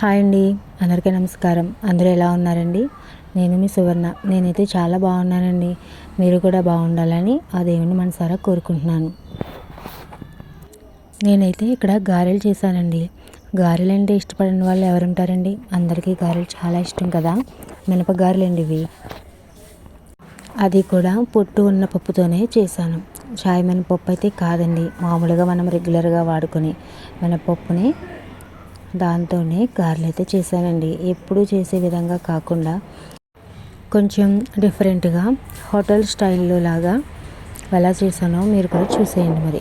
Hi అండి. అందరికీ నమస్కారం. అందరూ ఎలా ఉన్నారండి? నేను మీ సువర్ణ. నేనైతే చాలా బాగున్నానండి. మీరు కూడా బాగుండాలని ఆ దేవుని మనసారా కోరుకుంటున్నాను. నేనైతే ఇక్కడ గారెలు చేశానండి. గారెలు అంటే ఇష్టపడిన వాళ్ళు ఎవరుంటారండి? అందరికీ గారెలు చాలా ఇష్టం కదా? మినప అండి ఇవి. అది కూడా పొట్టు ఉన్న పప్పుతోనే చేశాను. చాయ్ మినపప్పు అయితే కాదండి. మామూలుగా మనం రెగ్యులర్గా వాడుకొని మినపప్పుని దాంతోనే గారెలు అయితే చేశానండి. ఎప్పుడు చేసే విధంగా కాకుండా కొంచెం డిఫరెంట్గా హోటల్ స్టైల్లో లాగా ఎలా చేశానో మీరు కూడా చూసేయండి మరి.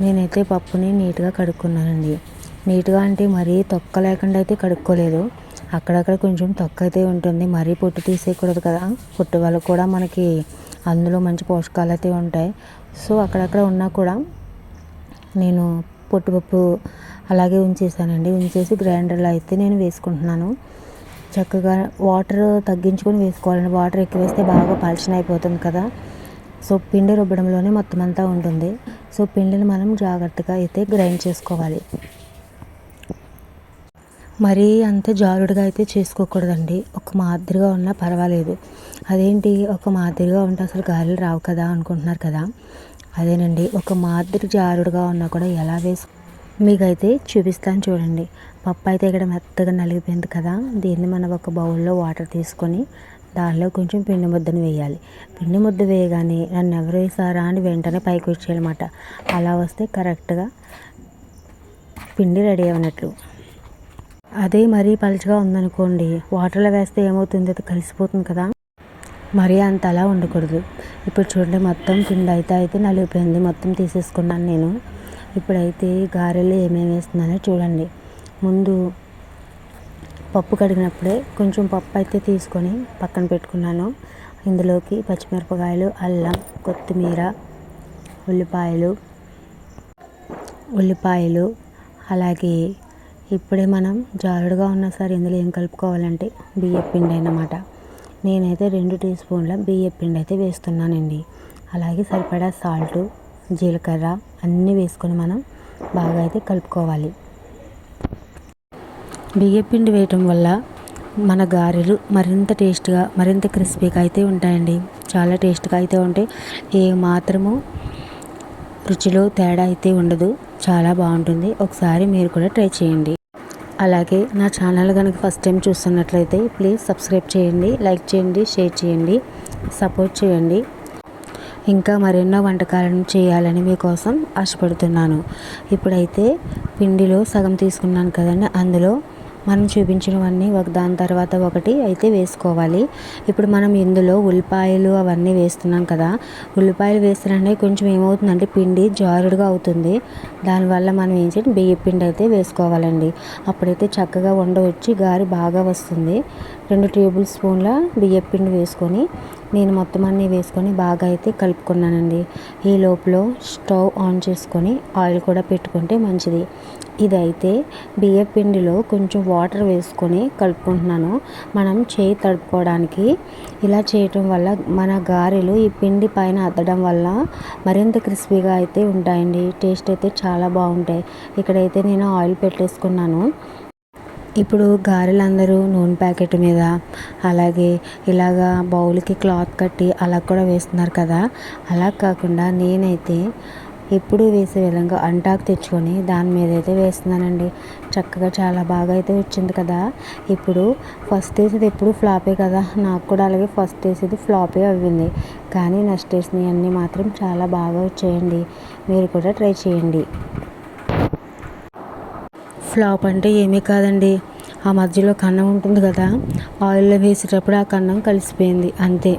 నేనైతే పప్పుని నీట్గా కడుక్కున్నానండి. నీట్గా అంటే మరీ తొక్క లేకుండా అయితే కడుక్కోలేదు. అక్కడక్కడ కొంచెం తొక్క అయితే ఉంటుంది. మరీ పొట్టు తీసేయకూడదు కదా. పొట్టు వల్ల కూడా మనకి అందులో మంచి పోషకాలు అయితే ఉంటాయి. సో అక్కడక్కడ ఉన్నా కూడా నేను పొట్టుపప్పు అలాగే ఉంచేసానండి. ఉంచేసి గ్రైండర్లో అయితే నేను వేసుకుంటున్నాను. చక్కగా వాటర్ తగ్గించుకొని వేసుకోవాలండి. వాటర్ ఎక్కువ వేస్తే బాగా పలచన అయిపోతుంది కదా. సో పిండి రుబ్బడంలోనే మొత్తం అంతా ఉంటుంది. సో పిండిని మనం జాగ్రత్తగా అయితే గ్రైండ్ చేసుకోవాలి. మరీ అంత జారుడుగా అయితే చేసుకోకూడదండి. ఒక మాదిరిగా ఉన్నా పర్వాలేదు. అదేంటి? ఒక మాదిరిగా ఉంటే అసలు గాలి రావు కదా అనుకుంటున్నారు కదా. అదేనండి. ఒక మాదిరి జారుడుగా ఉన్నా కూడా ఎలా వేసు మీకైతే చూపిస్తాను చూడండి. పప్పు అయితే ఇక్కడ మెత్తగా నలిగిపోయింది కదా. దీన్ని మనం ఒక బౌల్లో వాటర్ తీసుకొని దానిలో కొంచెం పిండి ముద్దను వేయాలి. పిండి ముద్ద వేయగానే నన్ను ఎవరు వేసారా అని వెంటనే పైకి వచ్చేయాలన్నమాట. అలా వస్తే కరెక్ట్గా పిండి రెడీ అయినట్లు. అదే మరీ పలుచగా ఉందనుకోండి వాటర్లో వేస్తే ఏమవుతుంది? అది కలిసిపోతుంది కదా. మరీ అంత అలా ఉండకూడదు. ఇప్పుడు చూడండి మొత్తం పిండి అయితే అయితే నలిగిపోయింది. మొత్తం తీసేసుకున్నాను నేను. ఇప్పుడైతే గారెలు ఏమేమి వేస్తున్నానో చూడండి. ముందు పప్పు కడిగినప్పుడే కొంచెం పప్పు అయితే తీసుకొని పక్కన పెట్టుకున్నాను. ఇందులోకి పచ్చిమిరపకాయలు అల్లం కొత్తిమీర ఉల్లిపాయలు ఉల్లిపాయలు అలాగే ఇప్పుడే మనం జారుడుగా ఉన్నా సరే ఇందులో ఏం కలుపుకోవాలంటే బియ్య పిండి అన్నమాట. నేనైతే రెండు టీ స్పూన్ల బియ్య పిండి అయితే వేస్తున్నానండి. అలాగే సరిపడా సాల్టు జీలకర్ర అన్నీ వేసుకొని మనం బాగా అయితే కలుపుకోవాలి. బియ్యపిండి వేయటం వల్ల మన గారెలు మరింత టేస్ట్గా మరింత క్రిస్పీగా అయితే ఉంటాయండి. చాలా టేస్ట్గా అయితే ఉంటాయి. ఏ మాత్రము రుచిలో తేడా అయితే ఉండదు. చాలా బాగుంటుంది. ఒకసారి మీరు కూడా ట్రై చేయండి. అలాగే నా ఛానల్ కనుక ఫస్ట్ టైం చూస్తున్నట్లయితే ప్లీజ్ సబ్స్క్రైబ్ చేయండి లైక్ చేయండి షేర్ చేయండి సపోర్ట్ చేయండి. ఇంకా మరెన్నో వంటకాలను చేయాలని మీకోసం ఆశపడుతున్నాను. ఇప్పుడైతే పిండిలో సగం తీసుకున్నాను కదండి. అందులో మనం చూపించినవన్నీ ఒక దాని తర్వాత ఒకటి అయితే వేసుకోవాలి. ఇప్పుడు మనం ఇందులో ఉల్లిపాయలు అవన్నీ వేస్తున్నాం కదా. ఉల్లిపాయలు వేస్తున్నాంటే కొంచెం ఏమవుతుందంటే పిండి జారుడుగా అవుతుంది. దానివల్ల మనం ఏం చేయాలి? బియ్య పిండి అయితే వేసుకోవాలండి. అప్పుడైతే చక్కగా ఉండవచ్చి గారి బాగా వస్తుంది. రెండు టేబుల్ స్పూన్ల బియ్యపిండి వేసుకొని నేను మొత్తం అన్నీ వేసుకొని బాగా అయితే కలుపుకున్నానండి. ఈ లోపల స్టవ్ ఆన్ చేసుకొని ఆయిల్ కూడా పెట్టుకుంటే మంచిది. ఇదైతే బియ్య పిండిలో కొంచెం వాటర్ వేసుకొని కలుపుకుంటున్నాను. మనం చేయి తడుపుకోవడానికి ఇలా చేయటం వల్ల మన గారెలు ఈ పిండి పైన అద్దడం వల్ల మరింత క్రిస్పీగా అయితే ఉంటాయండి. టేస్ట్ అయితే చాలా బాగుంటాయి. ఇక్కడైతే నేను ఆయిల్ పెట్టేసుకున్నాను. ఇప్పుడు గారెలు అందరూ నూనె ప్యాకెట్ మీద అలాగే ఇలాగా బౌల్కి క్లాత్ కట్టి అలా కూడా వేస్తున్నారు కదా. అలా కాకుండా నేనైతే ఎప్పుడు వేసే విధంగా అంటాకు తెచ్చుకొని దాని మీద అయితే వేస్తున్నానండి. చక్కగా చాలా బాగా అయితే వచ్చింది కదా. ఇప్పుడు ఫస్ట్ వేసేది ఎప్పుడు ఫ్లాపే కదా. నాకు కూడా అలాగే ఫస్ట్ వేసేది ఫ్లాపే అవ్వింది. కానీ నెక్స్ట్ వేసినవి అన్నీ మాత్రం చాలా బాగా వచ్చాయండి. మీరు కూడా ట్రై చేయండి. ఫ్లాప్ అంటే ఏమీ కాదండి. ఆ మధ్యలో కన్నం ఉంటుంది కదా ఆయిల్లో వేసేటప్పుడు ఆ కన్నం కలిసిపోయింది అంతే.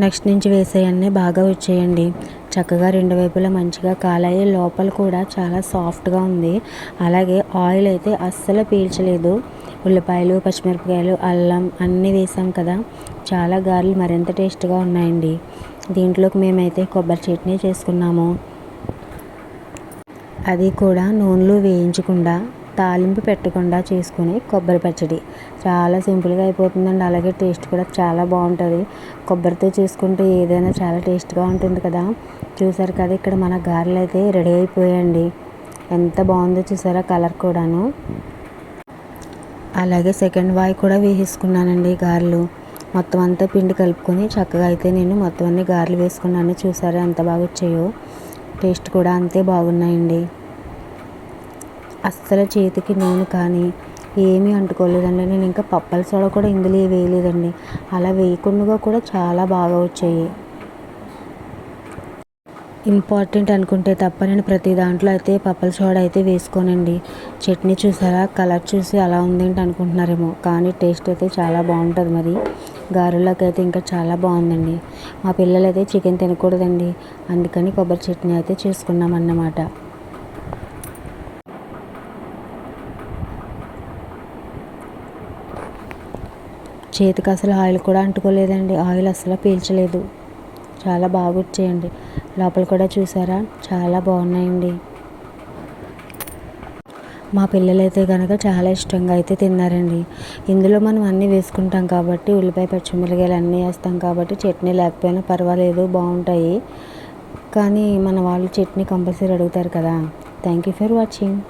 నెక్స్ట్ నుంచి వేసేయన్నీ బాగా వచ్చేయండి. చక్కగా రెండు వైపులా మంచిగా కాలాయి. లోపల కూడా చాలా సాఫ్ట్గా ఉంది. అలాగే ఆయిల్ అయితే అస్సలు పీల్చలేదు. ఉల్లిపాయలు పచ్చిమిరపకాయలు అల్లం అన్నీ వేసాం కదా చాలా గారెలు మరింత టేస్ట్గా ఉన్నాయండి. దీంట్లోకి మేమైతే కొబ్బరి చట్నీ చేసుకున్నాము. అది కూడా నూనెలో వేయించకుండా తాలింపు పెట్టకుండా చేసుకునే కొబ్బరి పచ్చడి. చాలా సింపుల్గా అయిపోతుందండి. అలాగే టేస్ట్ కూడా చాలా బాగుంటుంది. కొబ్బరితో చేసుకుంటే ఏదైనా చాలా టేస్ట్గా ఉంటుంది కదా. చూసారు కదా ఇక్కడ మన గారెలు అయితే రెడీ అయిపోయాయండి. ఎంత బాగుందో చూసారా కలర్ కూడాను. అలాగే సెకండ్ వాయి కూడా వేసేసుకున్నానండి గారెలు. మొత్తం అంతా పిండి కలుపుకొని చక్కగా అయితే నేను మొత్తం అన్ని గారెలు వేసుకున్నాను. చూసారా ఎంత బాగా వచ్చాయో. టేస్ట్ కూడా అంతే బాగున్నాయండి. అస్సలు చేతికి నూనె కానీ ఏమీ అంటుకోలేదండి. నేను ఇంకా పప్పల సోడా కూడా ఇందులో వేయలేదండి. అలా వేయకుండా కూడా చాలా బాగా వచ్చాయి. ఇంపార్టెంట్ అనుకుంటే తప్ప నేను ప్రతి దాంట్లో అయితే పప్పల సోడా అయితే వేసుకోనండి. చట్నీ చూసారా? కలర్ చూసి అలా ఉందేంటి అనుకుంటున్నారేమో. కానీ టేస్ట్ అయితే చాలా బాగుంటుంది మరి. గారెలోకి అయితే ఇంకా చాలా బాగుందండి. మా పిల్లలు అయితే చికెన్ తినకూడదండి. అందుకని కొబ్బరి చట్నీ అయితే చేసుకున్నాం అన్నమాట చేతికి అసలు ఆయిల్ కూడా అంటుకోలేదండి. ఆయిల్ అసలు పీల్చలేదు. చాలా బాగా వచ్చాయండి. లోపల కూడా చూసారా? చాలా బాగున్నాయండి. మా పిల్లలైతే కనుక చాలా ఇష్టంగా అయితే తిన్నారండి. ఇందులో మనం అన్నీ వేసుకుంటాం కాబట్టి ఉల్లిపాయ పచ్చిమిరకాయలు అన్నీ వేస్తాం కాబట్టి చట్నీ లేకపోయినా పర్వాలేదు బాగుంటాయి. కానీ మన వాళ్ళు చట్నీ కంపల్సరీ అడుగుతారు కదా. Thank you for watching